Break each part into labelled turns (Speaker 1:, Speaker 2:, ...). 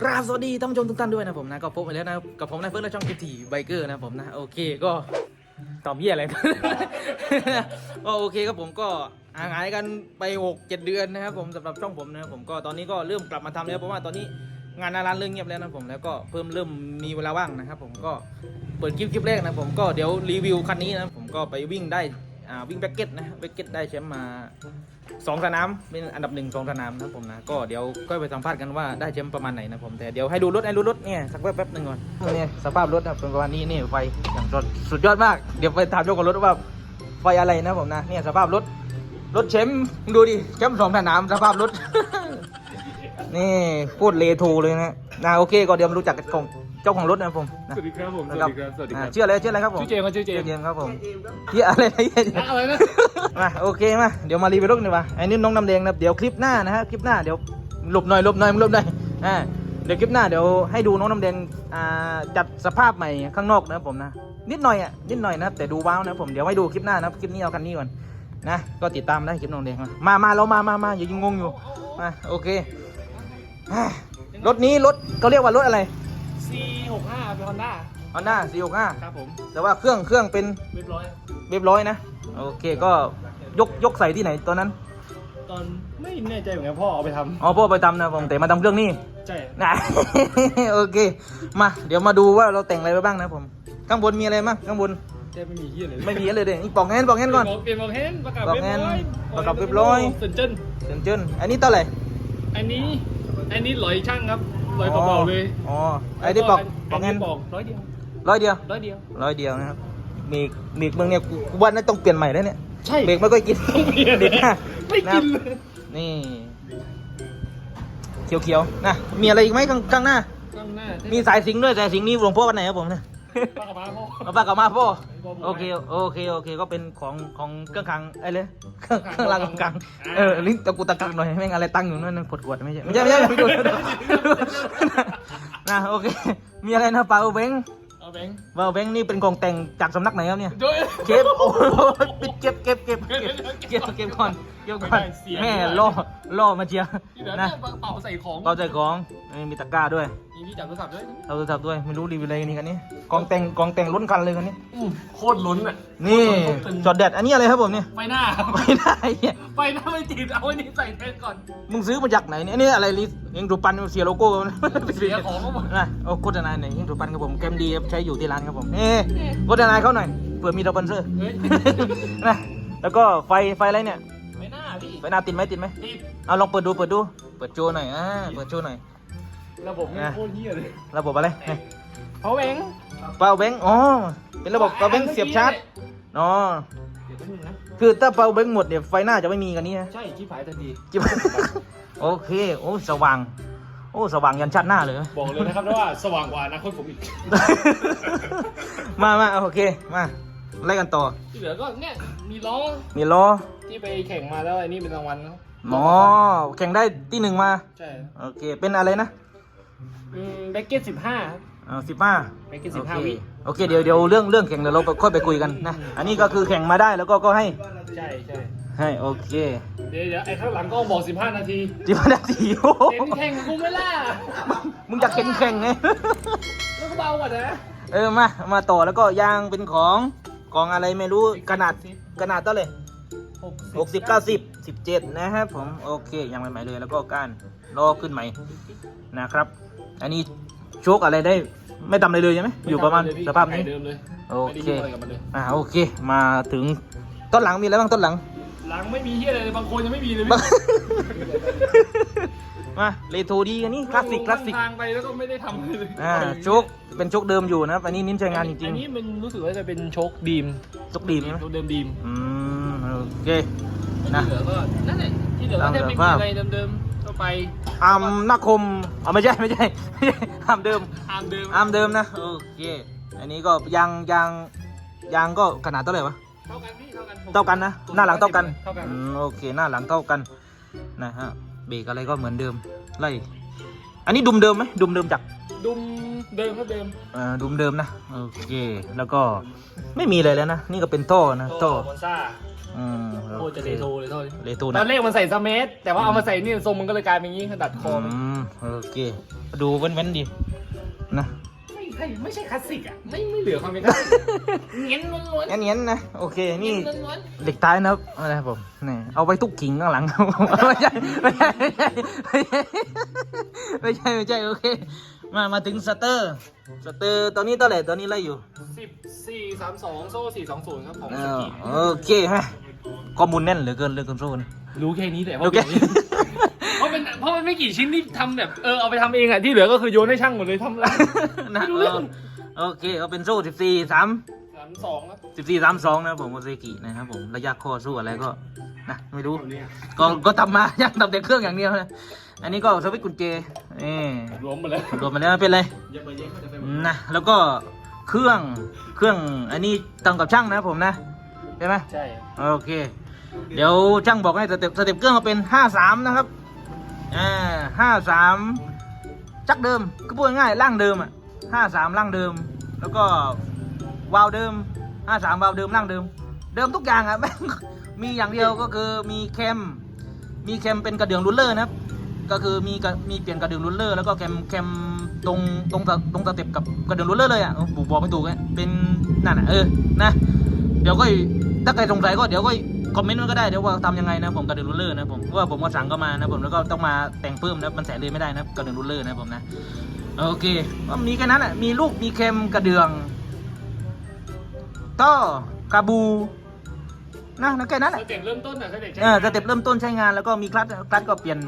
Speaker 1: กราบสวัสดีท่านผู้ชมทุกท่านด้วยนะผมนะก็พบมาแล้วนะกับผมนะเฟิร์สและช่องกิทีไบเกอร์นะผมนะโอเคก็ตอบเยี่ยอะไร ก็โอเคครับผมก็ห่างหายกันไปหกเจ็ดเดือนนะครับผมสำหรับช่องผมนะครับผมก็ตอนนี้ก็เริ่มกลับมาทำแล้วเพราะว่าตอนนี้งานหนาร้านเริ่มเงียบแล้วนะผมแล้วก็เพิ่มเริ่มมีเวลาว่างนะครับผมก็เปิดคลิปคลิปแรกนะผมก็เดี๋ยวรีวิวคันนี้นะผมก็ไปวิ่งได้ วิ่งแบ็กเก็ตนะแบ็กเก็ตได้แชมป์มาสองสนามเป็นอันดับหนึ่งสองสนามนะผมนะก็เดี๋ยวก็ไปสัมภาษณ์กันว่าได้แชมป์ประมาณไหนนะผมแต่เดี๋ยวให้ดูรถให้ดูรถเนี่ยสักแป๊บแป๊บหนึ่งก่อนเนี่ยสภาพรถนะเป็นประมาณนี้นี่ไฟอย่างสุดสุดยอดมากเดี๋ยวไปถามเจ้าของรถว่าไฟอะไรนะผมนะเนี่ยสภาพรถรถแชมป์ดูดิแชมป์สองสนามสภาพรถนี่พูดเลโทเลยนะนะโอเคก็เดี๋ยวมารู้จักกันของ เจ้าของรถนะผมนะ
Speaker 2: สวัสดีครับผมส
Speaker 1: นะ
Speaker 2: วัสดีครับสวัสดีค
Speaker 1: อ่า
Speaker 2: รับ
Speaker 1: ชื่ออะไรชื่ออะไรครับผม
Speaker 2: ชื่อเจมส์ครับชื่อเจมส์
Speaker 1: เจมส์ครับผมเฮียอะไรนะเฮีย
Speaker 2: อะไรนะ
Speaker 1: มาโอเคมาเดี๋ยวมารีวิวรถดีกว่าไอ้นี่น้องน้ำแดงนะเดี๋ยวคลิปหน้านะฮะคลิปหน้าเดี๋ยวหลบหน่อยหลบหน่อยมึงหลบหน่อยอ่าเดี๋ยวคลิปหน้าเดี๋ยวให้ดูน้องน้ำแดงอ่าจัดสภาพใหม่ข้างนอกนะครับผมนะนิดหน่อยอะนิดหน่อยนะครับแต่ดูว้าวนะครับผมเดี๋ยวให้ดูคลิปหน้านะครับคลิปนี้เอาคันนี้ก่อนนะก็ติดตามได้คลิปน้องแดงมามามาเรามามามาอย่ายิงงงอยู่มาโอเคอ่ารถนี้รถเขาเรียกว่ารถอะไร
Speaker 2: C65 เป็นฮอนด้า
Speaker 1: ฮอนด้าสี่หกห้า
Speaker 2: ครับผม
Speaker 1: แต่ว่าเครื่องเครื่องเป็น
Speaker 2: เรียบร้อย
Speaker 1: เรียบร้อยนะ โอเคก็ยกยกใส่ที่ไหนตอนนั้น
Speaker 2: ตอนไม่แน่ใจเหมือนกันพ่อเอาไปท
Speaker 1: อ๋อพ่อไปทำนะผมแต่มาทำเครื่องนี่ำ
Speaker 2: ใช่
Speaker 1: นะ โอเค มา เดี๋ยวมาดูว่าเราแต่งอะไรไปบ้างนะผมข้างบนมีอะไรบ้างข้างบน
Speaker 2: แกไม่มีเฮียเลย
Speaker 1: ไม่มีอะไรเลยนี่ปอกแงนปอกแงนก่อน
Speaker 2: เปลี่ยนบอกเฮนประกาศ
Speaker 1: บอก
Speaker 2: เรียบ
Speaker 1: เฮน
Speaker 2: ร้อย
Speaker 1: ประกาศเรียบร้อย
Speaker 2: สนเจิ้น
Speaker 1: เจินเจินอันนี้เท่าไหร่
Speaker 2: อันนี้ อันนี้ลอยช่างครับ ลอยเบาๆเลย
Speaker 1: อ๋อไอ้ที่ปอกป
Speaker 2: อั
Speaker 1: อกแงน
Speaker 2: บอกร้อยเดียว
Speaker 1: ร้อยเดียว
Speaker 2: ร้อยเดียว
Speaker 1: ร้อยเดียวนะครับเบรกเบรกเมืองเนี่ยกูกูว่าน่าต้องเปลี่ยนใหม่แล้วเนี่ย
Speaker 2: ใช่
Speaker 1: เบรกไม่ค่อยกิน
Speaker 2: ต้องเปลี่ยน
Speaker 1: เบรกหน้า
Speaker 2: ไม่กินเลย
Speaker 1: นี่เขียวๆนะมีอะไรอีกไหมข้างข้างหน้า
Speaker 2: ข้างหน้า
Speaker 1: มีสายสิงห์ด้วยสายสิงห์นี่หลวงพ่อวันไหนครับผมเนี่ย
Speaker 2: ปากกาบ้าพ่อ
Speaker 1: เอาปากกลับมาพ่อ
Speaker 2: บอกผม
Speaker 1: โอเคโอเคโอเคก็เป็นของของเครื่องคลังไอ้เลยเครื่อง
Speaker 2: เค
Speaker 1: เค
Speaker 2: รื่
Speaker 1: รื่
Speaker 2: อ
Speaker 1: องง
Speaker 2: รารา
Speaker 1: งงกลาง
Speaker 2: อ่า
Speaker 1: เออลิ้นตะกุตะกักหน่อยแม่งอะไรตั้งอยู่นั่นนึงปวดปวดไม่ใช่ไม่ใช่ไม่ใช่ไม่ดูไม่ดูนะโอเคมีอะไรนะเปล่าเบง
Speaker 2: เอาแบงค์
Speaker 1: เปล่าเบงนี่เป็นของแต่งจากสำนักไหนครับเนี่ย
Speaker 2: ด้วย
Speaker 1: เก็บโอ้โหปิดเก็บเก็บเก็บเก็บเก็บเก็บก่อนเก็บก่อนแม่ล่อล่อมาเชียร์
Speaker 2: ที่เหลือ
Speaker 1: นะ
Speaker 2: เนี่ยเป่าใส่ของ
Speaker 1: เป่าใจของเออมีตะกร้าด้วย
Speaker 2: มีที่จับโทรศัพท์ด้วย
Speaker 1: เราจะจับด้วยไม่รู้รีวิวอะไรกันนี่คันนี้กองแต่งกองแต่งล้นคันเลยคันนี้
Speaker 2: อืมโคตรลุ้นอะ
Speaker 1: นี่จอดแดดอันนี้อะไรครับผมเนี่ย
Speaker 2: ไฟหน้า
Speaker 1: ไม่ได้เนี่ย
Speaker 2: ไฟหน้าไม่ติดเอาอันนี้ใส่แทนก่อน
Speaker 1: มึงซื้อมาจากไหนเนี่ยอันนี่อะไรลิสยังถูปันเสียโลโก้มัน
Speaker 2: เสียของก็หมด
Speaker 1: นะโอ้โฆษณาไหนยังถูปันครับผมแกมดีครับใช้อยู่ที่ร้านครับผมเอ๊ะโฆษณาเขาหน่อยเผื่อมีสปอนเซอร์
Speaker 2: เฮ้ย
Speaker 1: นะแล้วก็ไฟไฟอะไรเนี่ย
Speaker 2: ไฟหน้าพี่
Speaker 1: ไฟหน้าติดไหมติดไหม
Speaker 2: ติด
Speaker 1: เอาลองเปิดดูเปิดดู เปิดโชว์หน่อยอ่าเปิดโชว์หน่อย
Speaker 2: ระบบนี่
Speaker 1: อะ
Speaker 2: โคตรเหี้ยเลย
Speaker 1: ระบบอะไรนี่
Speaker 2: เขาแบงค์
Speaker 1: เปาแบงค์อ๋อ เป็นระบบเปาแบงค์เสียบชาร์จอ๋อ
Speaker 2: เดี๋ยวแป๊บนึงนะ
Speaker 1: คือถ้าเปาแบงค์หมดเนี่ยไฟหน้าจะไม่มีกันนี้นะ
Speaker 2: ใช่ชิบหายทันที
Speaker 1: จิ๊บโอเค โอ้ สว่าง โอ้ สว่างยันชัดหน้าเลย
Speaker 2: บอกเลยนะครับว่าสว่างกว่าอนะคนผมอีก
Speaker 1: มามาโอเค มาไล่กันต่อ
Speaker 2: ที่เหลือก็เนี่ยมีล้อ
Speaker 1: มีล้อ
Speaker 2: ที่ไปแข่งมาแล้วอันนี้เป็นรางวัลนะ
Speaker 1: หมอแข่งได้ที่หนึ่งมา
Speaker 2: ใช่
Speaker 1: โอเค เป็นอะไรนะ
Speaker 2: อืมแบ็กเก็ตสิบห้า
Speaker 1: สิบห้า
Speaker 2: แบ็กเก็ตสิบห้าวิ
Speaker 1: โอเคเดี๋ยวเดี๋ยวเรื่องเรื่องแข่งเดี๋ยวเราค่อยไปคุยกันนะ อันนี้ก็คือแข่งมาได้แล้วก็ก็ให้
Speaker 2: ใช่ใช่
Speaker 1: ให้โอเค
Speaker 2: เดี๋ยวเดี๋ยวไอ้ข้างหลังก็บอกสิบห้านาที
Speaker 1: สิบห้านาทีโอ้โห
Speaker 2: เห็นแข่งกับกูไหม่ล่ะ
Speaker 1: มึงอยากเห็นแข่งไง
Speaker 2: แล้วก็เบากว่านะ
Speaker 1: เออมา มาต่อแล้วก็ยางเป็นของของอะไรไม่รู้ขนาดขนาดเท่าไหร่หกสิบเก้าสิบสิบเจ็ดนะครับผม โอเคยังใหม่ๆเลยแล้วก็การรอขึ้นใหม่นะครับ อันนี้โชคอะไรได้ไม่ทำอะไรเลยใช่ไหมอยู่ประมาณสภาพนี้
Speaker 2: เดิมเลย
Speaker 1: โอ
Speaker 2: ไม่
Speaker 1: เค
Speaker 2: ได้ยุ่งอะไรกับมันเลย
Speaker 1: อ่าโอเค มาถึงต้นหลังมีอะไรบ้างต้นหลัง
Speaker 2: หลังไม่มีเฮียอะไรเลยบางคนยังไม่มีเลย
Speaker 1: บ้างมาเลโทดีกันนี่คลาสสิกคลาสสิก
Speaker 2: ทางไปแล้วก็ไม่ได้ทำเลย
Speaker 1: อ่าโชคเป็นโชคเดิมอยู่นะครับอันนี้นิ้นใช้งานจริ
Speaker 2: อั
Speaker 1: ง
Speaker 2: นนี้มันรู้สึกว่าจะเป็นโชคดีม
Speaker 1: ๆโชคดีไหม
Speaker 2: โชคเดิมดีม
Speaker 1: อืมโอเค
Speaker 2: ที่
Speaker 1: นะ
Speaker 2: เหลือก็นั่นแหละที่เหลือก็จะไม่มีอะไรเดิมๆ ก็ไป
Speaker 1: อามนาคมอ๋อไม่ใช่ไม่ใช่ไม่ใช่อามเดิม
Speaker 2: ตามเดิม
Speaker 1: อามเดิมนะโอเคอันนี้ก็ยางยางยางก็ขนาดเท่าไหร่วะ
Speaker 2: เท่ากันพี่เท่ากัน
Speaker 1: เท่ากันนะหน้าหลังเท่ากัน
Speaker 2: เท่ากัน
Speaker 1: อืมโอเคหน้าหลังเท่ากันนะฮะเบรกอะไรก็เหมือนเดิมไล่อันนี้ดุมเดิมไหมดุมเดิมจาก
Speaker 2: ดุมเดิมก็เดิม
Speaker 1: เอ่อดุมเดิมนะโอเคแล้วก็ไม่มีอะไรแล้วนะนี่ก็เป็นท่อนะท่อ
Speaker 2: มอนซ่า
Speaker 1: อืม
Speaker 2: โคตรจะเลโทเลยท่อ
Speaker 1: เลโท
Speaker 2: ต
Speaker 1: นะ
Speaker 2: อนแรกมันใส่สเมธแต่ว่าเอามาใส่นี่ทรงมันก็เลยกลายเป็นอย่างนี้ดัดคอ
Speaker 1: อื
Speaker 2: มัน
Speaker 1: มโอเค ดูเว้นๆดีนะ
Speaker 2: ไม่ใช่ไม่ใช่คลาสสิกอะไม่ไม่เหลือความเป็นคลาสสิกเงี้ยล้วน
Speaker 1: งั้นๆนะโอเค
Speaker 2: ๆ
Speaker 1: นี่
Speaker 2: ล้วน
Speaker 1: เหล็กท้ายนะครับนะครับผมนี่เอาไว้ทุกขิงข้างหลังครับผมไม่ใช่ไม่ใช่ไม่ใช่ไม่ใช่ไม่ใช่โอเค มามาถึงสเตอร์สเตอร์ตอนนี้เท่าไหร่ตอนนี้ไล่อยู่
Speaker 2: สิบสี่สามสองโซ่สี่สองศูนย์ครับของ
Speaker 1: เอ
Speaker 2: ส
Speaker 1: อ
Speaker 2: กี
Speaker 1: โอเคฮะข้อมูลแน่นเหลือเกินเหลือเกินโซน
Speaker 2: รู้แค่นี้แต่ว่า
Speaker 1: โอเค
Speaker 2: เพราะเป็นเพราะมันไม่กี่ชิ้นที่ทำแบบเออเอาไปทำเองอะที่เหลือก็คือโยนให้ช่างหมดเลยทำอะไร
Speaker 1: นะ
Speaker 2: ไม่รู้
Speaker 1: เอ
Speaker 2: เรื่อ
Speaker 1: องโอเคเอาเป็นโซ่สิบสี่สาม
Speaker 2: สามสองครับ
Speaker 1: สิบสี่สามสองนะครับผมโอเซกินะครับผมระยะคอสู้อะไรก็นะไม่รู้ ก็ก็ทำมายังทำแต่เครื่องอย่างเดียวนะอันนี้ก็สวิตช์กุญแจนี่
Speaker 2: รวมหมดแล้ว
Speaker 1: รวมมาแล้วไม่เป็นไร
Speaker 2: อย่าไปเย็นจะไป
Speaker 1: นะแล้วก็เครื่องเครื่องอันนี้ตั้งกับช่างนะครับผมนะใช่ไหม
Speaker 2: ใช่
Speaker 1: โอเค เดี๋ยวช่างบอกให้สเต็ปสเต็ปเครื่องเขาเป็นห้าสามนะครับอ่าห้าสามจักเดิมก็พูดง่ายๆร่างเดิมอะห้าสามร่างเดิม แล้วก็ วาล์วเดิมห้าสามวาล์วเดิมร่างเดิม เดิมทุกอย่างอะแม่งมีอย่างเดียวก็คือมีแคม มีแคมเป็นกระเดื่องรูลเลอร์นะครับ ก็คือมีกระมีเปลี่ยนกระเดื่องรูลเลอร์แล้วก็แคมแคมตรงตรงตรงสเต็ปกับกระเดื่องรูลเลอร์เลยอะเออผมบอกไม่ถูกอะเป็นนั่นอะเออนะเดี๋ยวก็ถ้าใครสงสัยก็เดี๋ยวก็คอมเมนต์มันก็ได้เดี๋ยวว่าทำยังไงนะผมกระเดื่องรูเลอร์นะผมเพราะว่าผมก็สั่งก็มานะผมแล้วก็ต้องมาแต่งเพิ่มนะมันใส่เลยไม่ได้นะกระเดื่องรูเลอร์นะผมนะโอเคก็มีแค่นั้นอะมีลูกมีแคมกระเดือง ต่อกาบูนะนะแค่นั้น
Speaker 2: ส
Speaker 1: อะ
Speaker 2: เต็ปเริ่มต้นอะสเต็ปใช้
Speaker 1: เออสเต็ปเริ่มต้นใช้งานแล้วก็มีคลัตช์คลัตช์ก็เปลี่ยน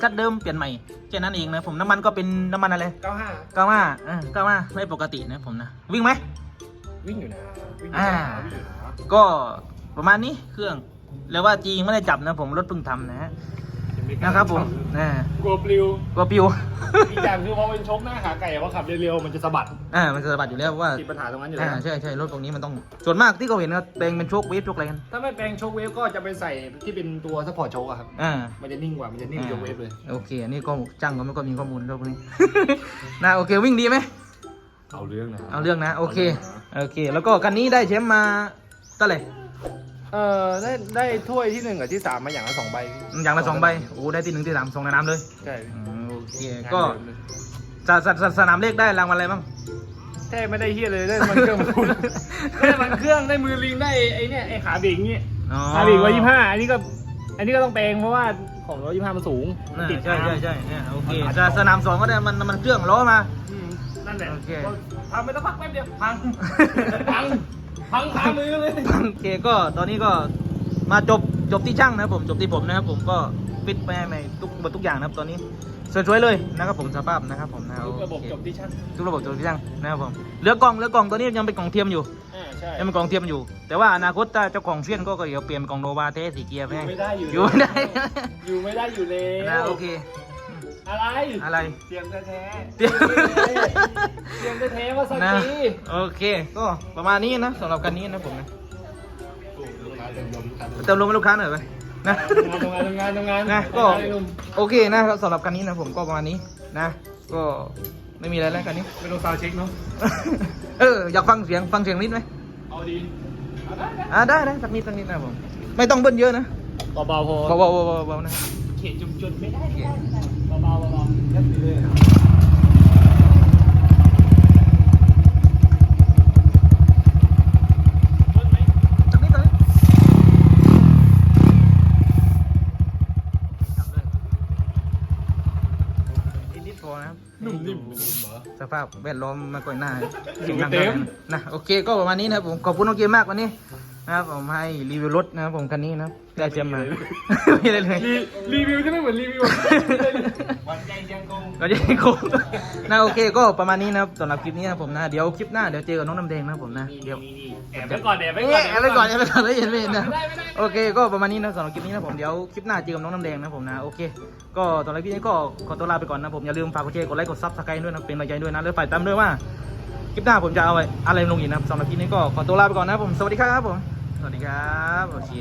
Speaker 1: คลัตช์เดิมเปลี่ยนใหม่แค่นั้นเองนะผมน้ำมันก็เป็นน้ำมันอะไร
Speaker 2: เก้าห้า
Speaker 1: ก้าว่าเออก้าว่าไม่ปกตินะผมนะวิ่งไหม
Speaker 2: วิ่งอยู่นะวิ่งอยู่
Speaker 1: อ่า
Speaker 2: นะวิ่งอยู่นะ
Speaker 1: ก็ประมาณนี้เครื่องแล้วว่าจียังไม่ได้จับนะผมรถเพิ่งทำนะฮะ
Speaker 2: ยังไม่กล้า
Speaker 1: นะครับผมนะ
Speaker 2: กลัวปลิว
Speaker 1: ก็ปิว
Speaker 2: อีกอย่างคือพอเป็นชกหน้าขาไก่ว่าขับเร็วๆมันจะสะบัด
Speaker 1: อ่ามันจะสะบัดอยู่แล้วเพราะว่า
Speaker 2: ติดปัญหาตรงนั้นอยู่
Speaker 1: อ่า
Speaker 2: แล้ว
Speaker 1: ใช่ใช่รถตรงนี้มันต้องส่วนมากที่เขาเห็นนะแปลงเป็นโชคเวฟโชคอะไรกัน
Speaker 2: ถ้าไม่แปลงโชกเวฟก็จะไปใส่ที่เป็นตัวซัพพอร์ตโชกอะครับ
Speaker 1: อ่า
Speaker 2: มันจะนิ่งกว่ามันจะนิ่งกว่าโชกเวฟเลย
Speaker 1: โอเคอันนี้ก็จ้างก็ไม่ก็มีข้อมูลเรื่องพวกนี้นะโอเควิ่งดีไหม
Speaker 2: เอาเรื่องนะ
Speaker 1: เอาเรื่องนะโอเคโอเค แล้วก็คันนี้ได้แชมป์มาเท่าไหร่
Speaker 2: เออได้ได้ถ้วยที่หนึ่งกับที่สามมาอย่างละสองใบ
Speaker 1: อย่างละสองใบโอ้ได้ที่หนึ่งที่สามสองในน้ำเลย
Speaker 2: ใช่
Speaker 1: อืมโอเคก็สสสสนามเลขได้รางวัลอะไรบ้าง
Speaker 2: แค่ไม่ได้เฮียเลยได้มันเครื่องมาคุณ ได้มันเครื่องได้มือลิงได้ไอ้เนี่ยไอ้ขาเบรกเนี่ย
Speaker 1: อ๋อ
Speaker 2: ขาเบรกร้อยยี่ห้าอันนี้ก็ อันนี้ก็ต้องแปลงเพราะว่าของร้อยยี่ห้ามันสูง
Speaker 1: อ่า
Speaker 2: ติด
Speaker 1: ใช่ใช่ใช่เนี่ยโอเค
Speaker 2: มัน
Speaker 1: สสนามสองก็ได้มันมันเครื่องล้อมา
Speaker 2: อืมนั่นแหละ
Speaker 1: โอเค
Speaker 2: ทำไปสักพักแป๊บเดียวพังพัง พังขามือเลย
Speaker 1: โอเคก็ตอนนี้ก็มาจบจบที่ช่างนะครับผมจบที่ผมนะครับผมก็ฟิตไปให้ใหม่ทุกหมดทุกอย่างนะครับตอนนี้สวยๆเลยนะครับผมสภาพนะครับผมนะ
Speaker 2: ทุกระบบ
Speaker 1: โอเค
Speaker 2: จบที่ชั้น
Speaker 1: ทุกระบบจบที่ช่างนะครับผมเหลือกล่องเหลือกล่องตัวนี้ยังเป็นกล่องเทียมอยู่
Speaker 2: อ่าใช่
Speaker 1: ยังเป็นกล่องเทียมอยู่ แต่ว่าอนาคตถ้าเจ้าของเฟี้ยนก็ก็เดี๋ยวเปลี่ยนเป็นกล่องโนวาเทสสีเกียร์ไปให้
Speaker 2: ไม่ได้อยู่
Speaker 1: อยู่ไม่ได้
Speaker 2: อยู่ไม่ได้อยู่เลย
Speaker 1: นะโอเค
Speaker 2: อะไร
Speaker 1: อะไร
Speaker 2: เตรียมแท้ๆ
Speaker 1: เตรียม
Speaker 2: เตรียมแท้ๆว่าสัก
Speaker 1: นะ
Speaker 2: ที
Speaker 1: โอเค ก็ประมาณนี้นะสำหรับกันนี้นะผมนะเติมลมให้ลูกค้าหน่อยไปนะ
Speaker 2: ทำงานทำงานทำงาน
Speaker 1: นะก็
Speaker 2: ทำงานไอ้หนุ่ม
Speaker 1: โอเคนะครับสำหรับกันนี้นะผมก็ประมาณนี้นะก็ไม่มีอะไรแล้วกันนี้
Speaker 2: ไม่ต้องซาวด์เช็คเนาะ
Speaker 1: เอออยากฟังเสียงฟังเสียงนิดไหม
Speaker 2: เอาดีเอาได้ได้
Speaker 1: อ่าได้นะสักนิดสักนิดนะผมไม่ต้องเบิ้ลเยอะนะ
Speaker 2: เบาๆพอ
Speaker 1: เบาๆเบาๆเบาๆนะ
Speaker 2: เขียนจุดๆไม่ได้ไม่ได้เบา
Speaker 1: สักนิดนิดจับเลยนิดๆพอนะครับ
Speaker 2: หนุ่มนิ่ม
Speaker 1: สภาพแวดล้อมไมาก่อยหน้าเสียงดังเท่าไหร่นะ โอเคก็ประมาณนี้นะครับผม ขอบคุณน้องเกมมากวันนี้ นะครับผมให้รีวิวรถนะครับผมคันนี้นะครับได้เจมมา ไม่ได้เลย
Speaker 2: รีรีวิวจะไม่เหมือนรีวิววันใจยังคง
Speaker 1: ก็จะโกงนะโอเคก็ประมาณนี้นะครับสำหรับคลิปนี้นะครับผมนะเดี๋ยวคลิปหน้าเดี๋ยวเจอกับน้องน้ำแดงนะครับผมนะเดี๋ยว
Speaker 2: แอบไปก่อนแอบไป
Speaker 1: เอ๊ะ
Speaker 2: ก่อน
Speaker 1: แอบไปก่อนแอบไปก่อนไม่เห็นไม่เห็นนะ
Speaker 2: ไม่ได้ไม่ได้
Speaker 1: โอเค ก็ประมาณนี้นะสำหรับคลิปนี้นะผมเดี๋ยวคลิปหน้าเจอกับน้องน้ำแดงนะผมนะโอเค ก็สำหรับคลิปนี้ก็ขอตัวลาไปก่อนนะผมอย่าลืมฝากกดแชร์กดไลค์กดซับสไครต์ด้วยนะเป็นกำลังใจด้วยนะแล้วฝ่ายตามด้วยว่าคลิปหน้าผมจะเอาอะไรลงอีกนะครับสำหรับคลิปนี้ก็ขอตัวลาไปก่อนนะผมสวัสดีครับผม สวัสดีครับ โอเค